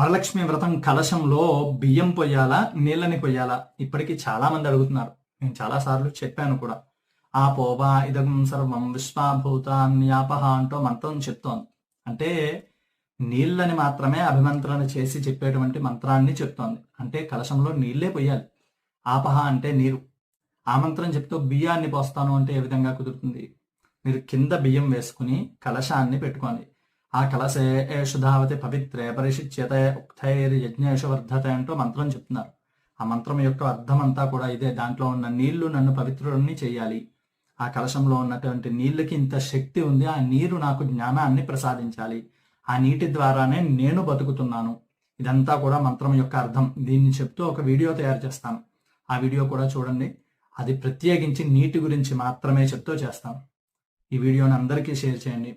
వరలక్ష్మి వ్రతం కలశంలో బియ్యం పొయ్యాలా నీళ్ళని పొయ్యాలా ఇప్పటికీ చాలా మంది అడుగుతున్నారు. నేను చాలా సార్లు చెప్పాను కూడా. ఆ పోవా ఇదం సర్వం విశ్వాభూతాన్యాపహ అంటూ మంత్రం చెప్తోంది. అంటే నీళ్ళని మాత్రమే అభిమంత్రణ చేసి చెప్పేటువంటి మంత్రాన్ని చెప్తోంది. అంటే కలశంలో నీళ్ళే పొయ్యాలి. ఆపహ అంటే నీరు. ఆ మంత్రం చెప్తూ బియ్యాన్ని పోస్తాను అంటే ఏ విధంగా కుదురుతుంది? మీరు కింద బియ్యం వేసుకుని కలశాన్ని పెట్టుకోండి. ఆ కలశే ఏషు పవిత్రే పరిశిచ్యతే ఉక్తైర్ యజ్ఞేషు వర్ధతే అంటూ మంత్రం చెప్తున్నారు. ఆ మంత్రం యొక్క అర్థమంతా కూడా ఇదే. దాంట్లో ఉన్న నీళ్ళు నన్ను పవిత్రుడిని చేయాలి. ఆ కలశంలో ఉన్నటువంటి నీళ్ళకి ఇంత శక్తి ఉంది. ఆ నీరు నాకు జ్ఞానాన్ని ప్రసాదించాలి. ఆ నీటి ద్వారానే నేను బతుకుతున్నాను. ఇదంతా కూడా మంత్రం యొక్క అర్థం. దీన్ని చెప్తూ ఒక వీడియో తయారు చేస్తాను ఆ వీడియో కూడా చూడండి. అది ప్రత్యేకించి నీటి గురించి మాత్రమే చెప్తూ చేస్తాను ఈ వీడియోని అందరికీ షేర్ చేయండి.